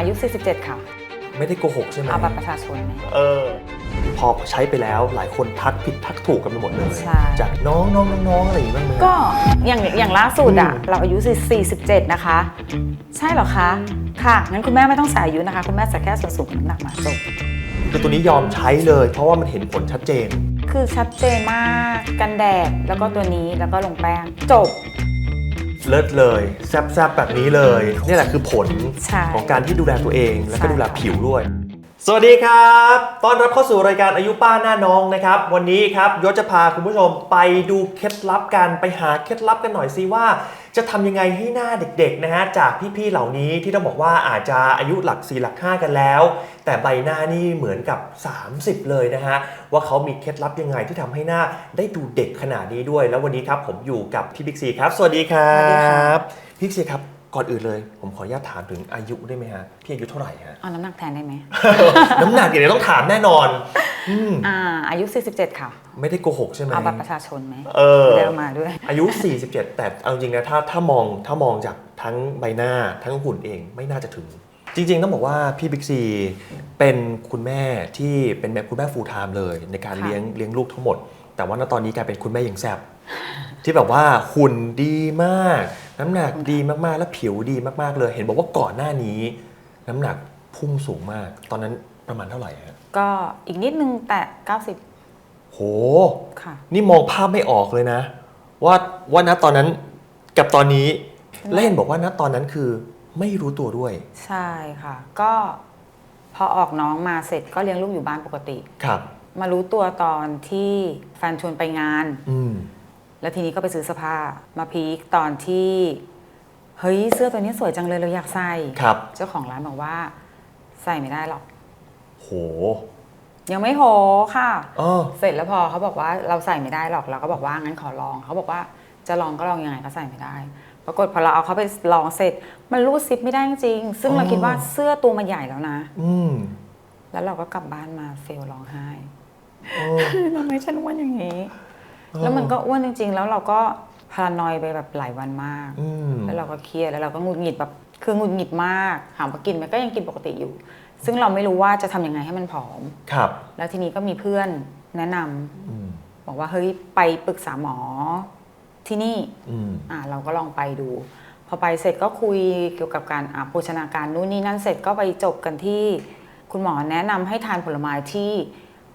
อายุ 47 ค่ะ ไม่ได้โกหกใช่ไหมเอาบัตรประชาชนไหม เออ พอใช้ไปแล้วหลายคนทักผิดทักถูกกันไปหมดเลย ใช่ จากน้องน้องน้องน้องอะไรอย่างงี้บ้างไหม ก็อย่างอย่างล่าสุดอะอืมเราอายุ 47 นะคะ ใช่เหรอคะ ค่ะ งั้นคุณแม่ไม่ต้องใส่อายุนะคะ คุณแม่ใส่แค่ส่วนสูงกับน้ำหนักมาจบ คือตัวนี้ยอมใช้เลย เพราะว่ามันเห็นผลชัดเจน คือชัดเจนมากกันแดดแล้วก็ตัวนี้แล้วก็ลงแป้งจบ เลิศเลยแซบๆแบบนี้เลยนี่แหละคือผลใช่ของการที่ดูแลตัวเอง แล้วก็ใช่ ดูแลผิวด้วย สวัสดีครับต้อนรับเข้าสู่รายการอายุป้าหน้าน้องนะครับ วันนี้ครับยศจะพาคุณผู้ชมไปดูเคล็ดลับกันไปหาเคล็ดลับกันหน่อยสิว่า จะทำยังไงให้หน้าเด็กๆนะฮะจากพี่ๆเหล่านี้ที่ต้องบอกว่าอาจจะอายุหลัก 4 หลัก 5 กันแล้ว แต่ใบหน้านี่เหมือนกับ 30 เลยนะฮะว่าเขามีเคล็ดลับยังไงที่ทำให้หน้าได้ดูเด็กขนาดนี้ด้วย แล้ววันนี้ครับผมอยู่กับพี่บิ๊กซีครับ สวัสดีครัสวัสดีค่ะบพี่บิ๊กซีครับ ก่อนอื่นเลย ผมขออนุญาตถามถึงอายุได้ไหมฮะ พี่อายุเท่าไหร่ฮะ เอาน้ำหนักแทนได้ไหม น้ำหนักอย่างนี้ต้องถามแน่นอนอืมอ่า อายุ 47 ค่ะ ไม่ได้โกหกใช่ไหมเอาบัตรประชาชนไหมเออไม่ได้เอามาด้วย อายุ 47 แต่เอาจริงนะถ้าถ้ามองถ้ามองจากทั้งใบหน้าทั้งหุ่นเองไม่น่าจะถึง จริงๆ ต้องบอกว่าพี่บิ๊กซีเป็นคุณแม่ที่เป็นแบบคุณแม่ฟูลไทม์เลย ในการค่ะ เลี้ยงเลี้ยงลูกทั้งหมด แต่ว่าณตอนนี้กลายเป็นคุณแม่ยังแซบที่แบบว่าหุ่นดีมาก น้ำหนักดีมากๆ และผิวดีมากๆเลย เห็นบอกว่าก่อนหน้านี้ น้ำหนักพุ่งสูงมาก ตอนนั้นประมาณเท่าไหร่ฮะก็อีกนิดนึงแต่โห90ค่ะ นี่มองภาพไม่ออกเลยนะ ว่าว่าณตอนนั้นกับตอนนี้ และเห็นบอกว่าณตอนนั้นคือไม่รู้ตัวด้วยใช่ค่ะ ก็พอออกน้องมาเสร็จก็เลี้ยงลูกอยู่บ้านปกติ ครับ มารู้ตัวตอนที่แฟนชวนไปงาน อืม แล้วทีนี้ก็ไปซื้อเสื้อผ้ามาพีคตอนที่เฮ้ยเสื้อตัวนี้สวยจังเลยเราอยากใส่ครับ เจ้าของร้านบอกว่า ใส่ไม่ได้หรอก โห ยังไม่โหค่ะอ๋อเสร็จแล้วพอเขาบอกว่าเราใส่ไม่ได้หรอกเราก็บอกว่างั้นขอลองเขาบอกว่าจะลองก็ลองยังไงก็ใส่ไม่ได้ ปรากฏพอเราเอาเขาไปลองเสร็จ มันรูดซิปไม่ได้จริงๆซึ่งเราคิดว่าเสื้อตัวมันใหญ่แล้วนะ อืมแล้วเราก็กลับบ้านมาเฟลร้องไห้โอ้ทำไมฉันอ้วนอย่างนี้ แล้วมันก็อ้วนจริง ๆ แล้วเราก็พารานอยไปแบบหลายวันมากอืมแล้วเราก็เครียดแล้วเราก็หงุดหงิดแบบคือหงุดหงิดมากถามว่ากินไหมก็ยังกินปกติอยู่ ซึ่งเราไม่รู้ว่าจะทำยังไงให้มันผอมครับ แล้วทีนี้ก็มีเพื่อนแนะนำอืมบอกว่าเฮ้ยไปปรึกษาหมอที่นี่อืมอ่าเราก็ลองไปดู พอไปเสร็จก็คุยเกี่ยวกับการอ่าโภชนาการนู่นนี่นั่นเสร็จก็ไปจบกันที่คุณหมอแนะนำให้ทานผลไม้ที่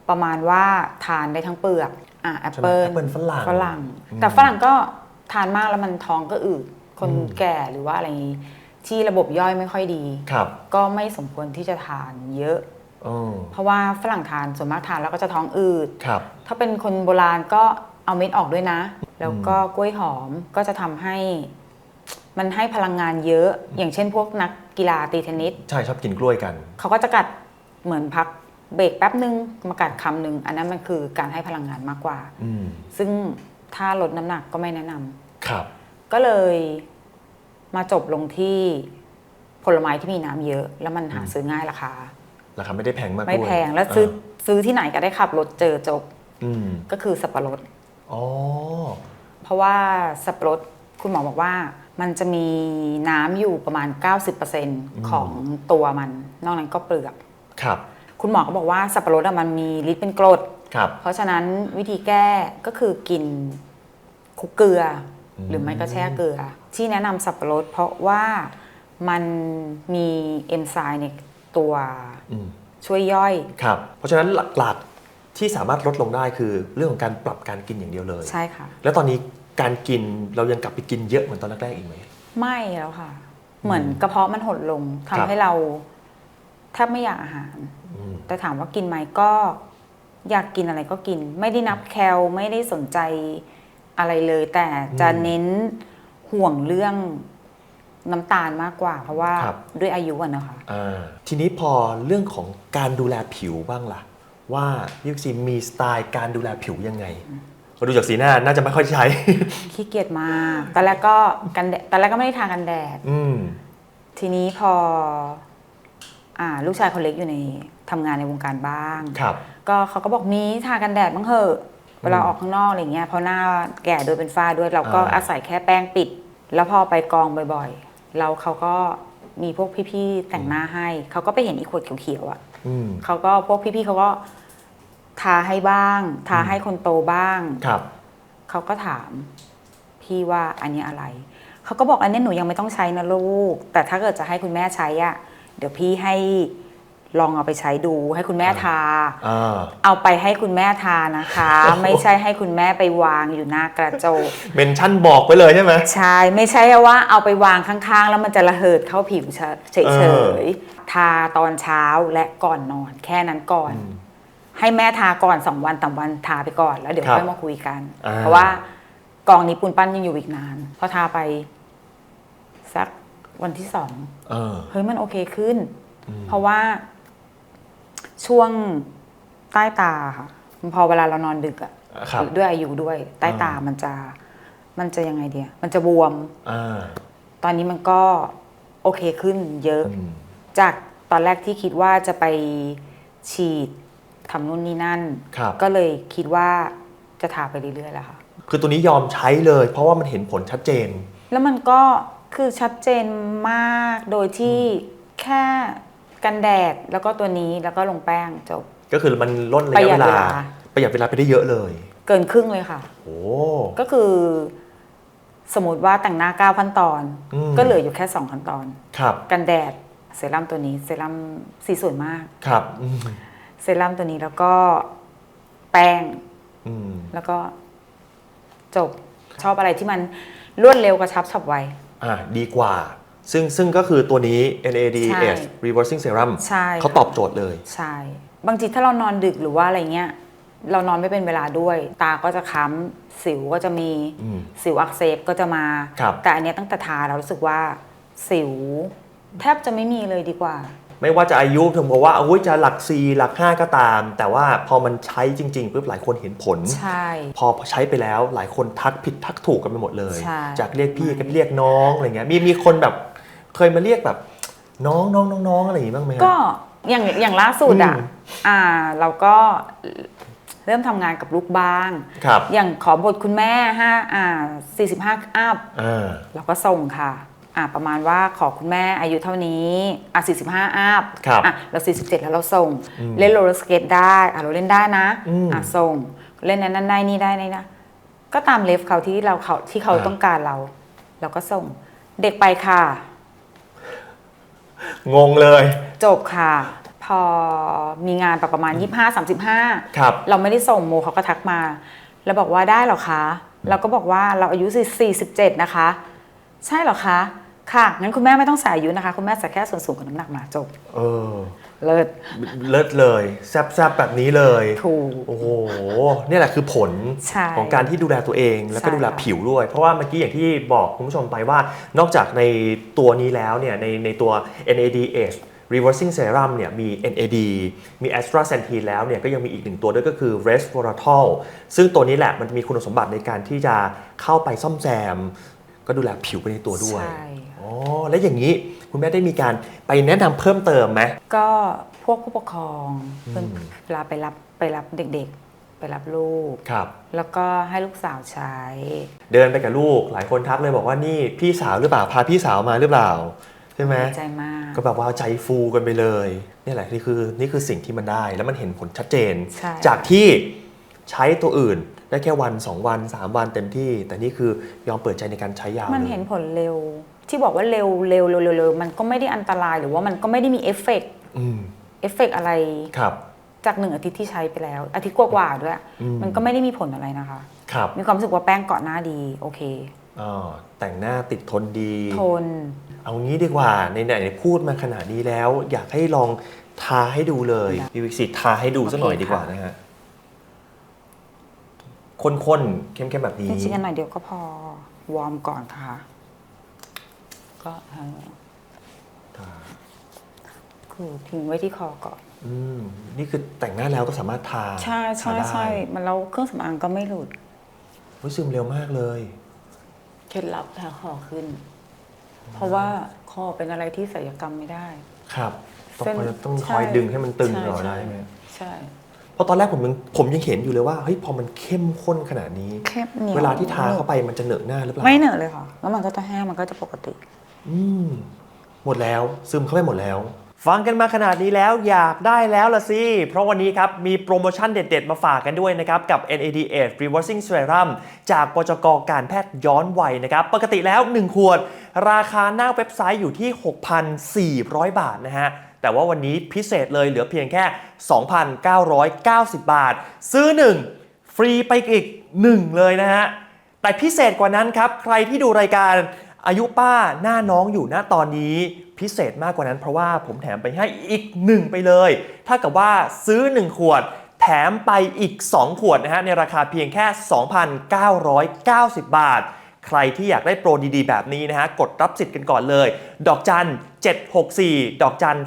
ประมาณว่าทานได้ทั้งเปลือก อ่าแอปใช่ไหมเปิลแอปเปิลฝรั่งฝรั่งอืมแต่ฝรั่งก็ทานมากแล้วมันท้องก็อืดคนอืมแก่หรือว่าอะไรอย่างนี้ที่ระบบย่อยไม่ค่อยดี ครับก็ไม่สมควรที่จะทานเยอะอ๋อเพราะว่าฝรั่งทานส่วนมากทานแล้วก็จะท้องอืด ครับ ถ้าเป็นคนโบราณก็เอาเม็ดออกด้วยนะ แล้วก็กล้วยหอมก็จะทำให้ มันให้พลังงานเยอะ อย่างเช่นพวกนักกีฬาตีเทนนิสใช่ชอบกินกล้วยกัน เขาก็จะกัดเหมือนพัก เบรกแป๊บนึงมากัดคำหนึ่งอันนั้นมันคือการให้พลังงานมากกว่า อืมซึ่งถ้าลดน้ำหนักก็ไม่แนะนำครับก็เลยมาจบลงที่ผลไม้ที่มีน้ำเยอะ แล้วมันหาซื้อง่ายราคา ราคาไม่ได้แพงมากไม่ด้วยแพงแล้วซื้อซื้อที่ไหนก็ได้ขับรถเจอจบอืมก็คือสับปะรด อ๋อ เพราะว่าสับปะรดคุณหมอบอกว่า มันจะมีน้ำอยู่ประมาณ 90%ของตัวมัน นอกนั้นก็เปลือก ครับ คุณหมอก็บอกว่าสับปะรดอะมันมีฤทธิ์เป็นกรด ครับ เพราะฉะนั้นวิธีแก้ก็คือกินคลุกเกลืออม หรือไม่ก็แช่เกลือ ที่แนะนำสับปะรดเพราะว่ามันมีเอนไซม์ในตัวอืมช่วยย่อย ครับ เพราะฉะนั้นหลักๆที่สามารถลดลงได้คือเรื่องของการปรับการกินอย่างเดียวเลย ใช่ค่ะ แล้วตอนนี้การกินเรายังกลับไปกินเยอะเหมือนตอนแรกๆอีกไหม ไม่แล้วค่ะ เหมือนกระเพาะมันหดลงครัทำบให้เรา แทบไม่อยากอาหารอืมแต่ถามว่ากินไหมก็อยากกินอะไรก็กิน ไม่ได้นับแคลไม่ได้สนใจอะไรเลย แต่จะเน้นห่วงเรื่องน้ำตาลมากกว่า เพราะว่าครับ ด้วยอายุอะนะคะอ่าทีนี้พอเรื่องของการดูแลผิวบ้างล่ะ ว่าพี่ยุกซีมีสไตล์การดูแลผิวยังไงก็ดูจากสีหน้าน่าจะไม่ค่อยใช้ ขี้เกียจมากตอนแรกก็กันแดดตอนแรกก็ไม่ได้ทากันแดด อืม ทีนี้พอ อ่าลูกชายคนเล็กอยู่ในทำงานในวงการบ้าง ครับ ก็เขาก็บอกมีทากันแดดบ้างเหอะ เวลาออกข้างนอกอะไรเงี้ยเพราะหน้าแก่ด้วยเป็นฝ้าด้วยเราก็อ่า อาศัยแค่แป้งปิด แล้วพอไปกองบ่อยๆ แล้วเขาก็มีพวกพี่ๆแต่งหน้าให้ เขาก็ไปเห็นอีขวดเขียวๆอะ อืม เขาก็พวกพี่ๆเขาก็ทาให้บ้าง ทาให้คนโตบ้าง ครับ เขาก็ถามพี่ว่าอันนี้อะไร เขาก็บอกอันนี้หนูยังไม่ต้องใช้นะลูก แต่ถ้าเกิดจะให้คุณแม่ใช้อะ เดี๋ยวพี่ให้ลองเอาไปใช้ดูให้คุณแม่ทา อ่า เอาไปให้คุณแม่ทานะคะ ไม่ใช่ให้คุณแม่ไปวางอยู่หน้ากระจก เมนชั่นบอกไปเลยใช่ไหม ใช่ไม่ใช่ว่าเอาไปวางข้างๆ แล้วมันจะระเหิดเข้าผิวเฉเอยๆทาตอนเช้าและก่อนนอน แค่นั้นก่อนให้แม่ทาก่อนสองวันต่างวันทาไปก่อนแล้วเดี๋ยวครับค่อยมาคุยกัน อ่า เพราะว่ากองนี้ปูนปั้นยังอยู่อีกนานพอทาไป สัก วันที่สองเออ เฮ้ยมันโอเคขึ้น อืม เพราะว่าช่วงใต้ตาค่ะพอเวลาเรานอนดึกอะครับ ด้วยอายุด้วย ใต้ตาอ่ามั มันจะ มันจะยังไงเดียมันจะบวม อ่าตอนนี้มันก็โอเคขึ้นเยอะ อืมจากตอนแรกที่คิดว่าจะไปฉีดทำนู่นนี่นั่น ครับ ก็เลยคิดว่าจะทาไปเรื่อยๆแล้วค่ะ คือตัวนี้ยอมใช้เลย เพราะว่ามันเห็นผลชัดเจน แล้วมันก็ คือชัดเจนมากโดยที่แค่กันแดดแล้วก็ตัวนี้แล้วก็ลงแป้งจบ ก็คือมันลดระประยะหยัเวดลาเวลา ประหยัดเวลาไปได้เยอะเลย เกินครึ่งเลยค่ะโอ้ก็คือ สมมติว่าแต่งหน้า9ขั้นตอนอืมก็เหลืออยู่แค่2ขั้นตอนครับกันแดดเซรั่มตัวนี้เซรั่มสีสวยมากครับอืมเซรั่มตัวนี้แล้วก็แป้งอืมแล้วก็จบชอบอะไรที่มันรวดเร็วกระชับฉับไว อ่าดีกว่า ซึ่งซึ่งก็คือตัวนี้ใช่ NADH Reversing Serum ใช่เขาตอบโจทย์เลย ใช่ บางทีถ้าเรานอนดึกหรือว่าอะไรเงี้ย เรานอนไม่เป็นเวลาด้วย ตาก็จะค้ำสิวก็จะมีอืมสิวอักเสบก็จะมา ครับ แต่อันเนี้ยตั้งแต่ทาเรารู้สึกว่า สิว แทบจะไม่มีเลยดีกว่า ไม่ว่าจะอายุถึงบอกว่าอุ้ยจะหลัก 4 หลัก 5 ก็ตาม แต่ว่าพอมันใช้จริงๆปุ๊บหลายคนเห็นผล ใช่ พอใช้ไปแล้วหลายคนทักผิดทักถูกกันไปหมดเลย ใช่ จากเรียกพี่ก็เรียกน้องอะไรเงี้ยมีมีคนแบบเคยมาเรียกแบบน้องน้องน้องน้องอะไรอย่างงี้บ้างไหมครับก็อย่างอย่างล่าสุดอะอืม อ่าเราก็เริ่มทำงานกับลูกบ้าง ครับอย่างขอบทคุณแม่ห้าอ่าสี่สิบห้าอัพอ่าเราก็ส่งค่ะ อ่าประมาณว่าขอคุณแม่อายุเท่านี้อะ45อัพครับอะเรา 47 แล้วเราส่งอืมเล่นโรลเลอร์สเกตได้อะเราเล่นได้นะอืมอะส่งเล่นนั้นนั้นได้นี่ได้นี่นะก็ตามเลฟเขาที่เราเขาที่เขาอ่าต้องการเรา เราก็ส่งเด็กไปค่ะ งงเลย จบค่ะ พอมีงานประมาณ 25 35ครับเราไม่ได้ส่งโมเขาก็ทักมา แล้วบอกว่าได้เหรอคะ เราก็บอกว่าเราอายุ47นะคะ ใช่เหรอคะ ค่ะงั้นคุณแม่ไม่ต้องใส่อายุนะคะ คุณแม่ใส่แค่ส่วนสูงกับน้ำหนักมาจบเออ เลิศ เลิศเลยแซบๆแบบนี้เลยถูกโอ้โหเนี่ยแหละคือผลใช่ของการที่ดูแลตัวเองแล้วก็ใช่ดูแลค่ะ ผิวด้วย เพราะว่าเมื่อกี้อย่างที่บอกคุณผู้ชมไปว่านอกจากในตัวนี้แล้วเนี่ยในในตัว NADH Reversing Serum เนี่ยมี NAD มี Astaxanthin แล้วเนี่ยก็ยังมีอีกหนึ่งตัวด้วยก็คือ Resveratrol ซึ่งตัวนี้แหละมันมีคุณสมบัติในการที่จะเข้าไปซ่อมแซม ก็ดูแลผิวไปในตัวด้วย ใช่อ๋อ แล้วอย่างนี้คุณแม่ได้มีการไปแนะนำเพิ่มเติมไหม ก็พวกผู้ปกครองอืม เพื่อนเวลาไปรับไปรับเด็กๆ ไปรับลูก ครับ แล้วก็ให้ลูกสาวใช้ เดินไปกับลูกหลายคนทักเลยบอกว่านี่พี่สาวหรือเปล่าพาพี่สาวมาหรือเปล่าใช่ไหมใจมาก ก็แบบว่าใจฟูกันไปเลยนี่แหละนี่คือนี่คือสิ่งที่มันได้ แล้วมันเห็นผลชัดเจน ใช่ จากที่ใช้ตัวอื่นได้แค่วัน 2 วัน 3 วันเต็มที่ แต่นี่คือยอมเปิดใจในการใช้ยาวมันลยเห็นผลเร็ว ที่บอกว่าเร็วเร็วเร็วเร็วเร็วมันก็ไม่ได้อันตรายหรือว่ามันก็ไม่ได้มีเอฟเฟกต์อืมเอฟเฟกต์อะไรครับ จากหนึ่งอาทิตย์ที่ใช้ไปแล้ว อาทิตย์กว่าๆด้วยอืมมันก็ไม่ได้มีผลอะไรนะคะครับมีความรู้สึกว่าแป้งเกาะหน้าดีโอเคอ๋อแต่งหน้าติดทนดี ทน เอางี้ดีกว่าในไหนๆพูดมาขนาดนี้แล้ว อยากให้ลองทาให้ดูเลยได้พี่วิกสิททาให้ดูสักหน่อยโอเคดีกว่าค่ะนะฮะข้นๆเข้มๆแบบนี้จริงๆอันหน่อยเดียวก็พอวอร์มก่อนค่ะ ก็เออทาคือทิ้งไว้ที่คอก่อน อืมนี่คือแต่งหน้าแล้วก็สามารถทาใช่ใช่ทาได้ใช่มันแล้วเครื่องสำอางก็ไม่หลุดรู้ซึมเร็วมากเลย เคล็ดลับแผลคอขึ้น เพราะว่าคอเป็นอะไรที่ศัลยกรรมไม่ได้ ครับ ต้องเส้นคอยต้องใช่คอยดึงให้มันตึงใช่ตลอดใช่ ได้ไหมใช่ เพราะตอนแรกผมยังผมยังเห็นอยู่เลยว่าเฮ้ยพอมันเข้มข้นขนาดนี้แคบเหนียวเวลาที่ทาเข้าไปมันจะเหนอะหน้าหรือเปล่าไม่เหนอะเลยค่ะ แล้วมันก็จะแห้งมันก็จะปกติ อืมหมดแล้วซึมเข้าไปหมดแล้ว ฟังกันมาขนาดนี้แล้วอยากได้แล้วละสิ เพราะวันนี้ครับ มีโปรโมชั่นเด็ด ๆ มาฝากกันด้วยนะครับ กับ NADH Reversing Serum จากปจกการแพทย์ย้อนวัยนะครับ ปกติแล้ว 1 ขวด ราคาหน้าเว็บไซต์อยู่ที่ 6,400 บาทนะฮะแต่ว่าวันนี้พิเศษเลยเหลือเพียงแค่ 2,990 บาท ซื้อ 1 ฟรีไปอีก 1 เลยนะฮะแต่พิเศษกว่านั้นครับ ใครที่ดูรายการ อายุป้าหน้าน้องอยู่หน้าตอนนี้พิเศษมากกว่านั้นเพราะว่าผมแถมไปให้อีก1ไปเลยถ้ากับว่าซื้อ 1 ขวด แถมไปอีก 2 ขวดนะฮะในราคาเพียงแค่ 2,990 บาท ใครที่อยากได้โปรดีๆ แบบนี้นะฮะกดรับสิทธิ์กันก่อนเลย ดอกจัน 764 ดอกจัน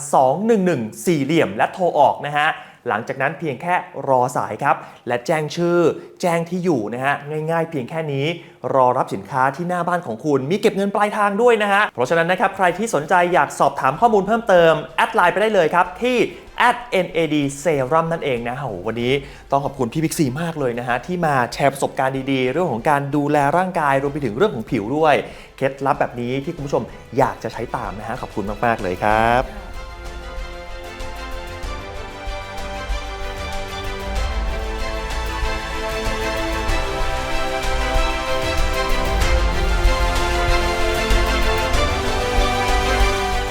211 สี่เหลี่ยมและโทรออกนะฮะ หลังจากนั้นเพียงแค่รอสายครับ และแจ้งชื่อ แจ้งที่อยู่นะฮะง่ายๆ เพียงแค่นี้ รอรับสินค้าที่หน้าบ้านของคุณ มีเก็บเงินปลายทางด้วยนะฮะเพราะฉะนั้นนะครับใครที่สนใจอยากสอบถามข้อมูลเพิ่มเติมแอดไลน์ไปได้เลยครับที่ @nad serum นั่นเองนะโหวันนี้ต้องขอบคุณพี่บิ๊กซีมากเลยนะฮะ ที่มาแชร์ประสบการณ์ดีๆ เรื่องของการดูแลร่างกาย รวมไปถึงเรื่องของผิวด้วย เคล็ดลับแบบนี้ที่คุณผู้ชมอยากจะใช้ตามนะฮะ ขอบคุณมาก ๆ เลยครับ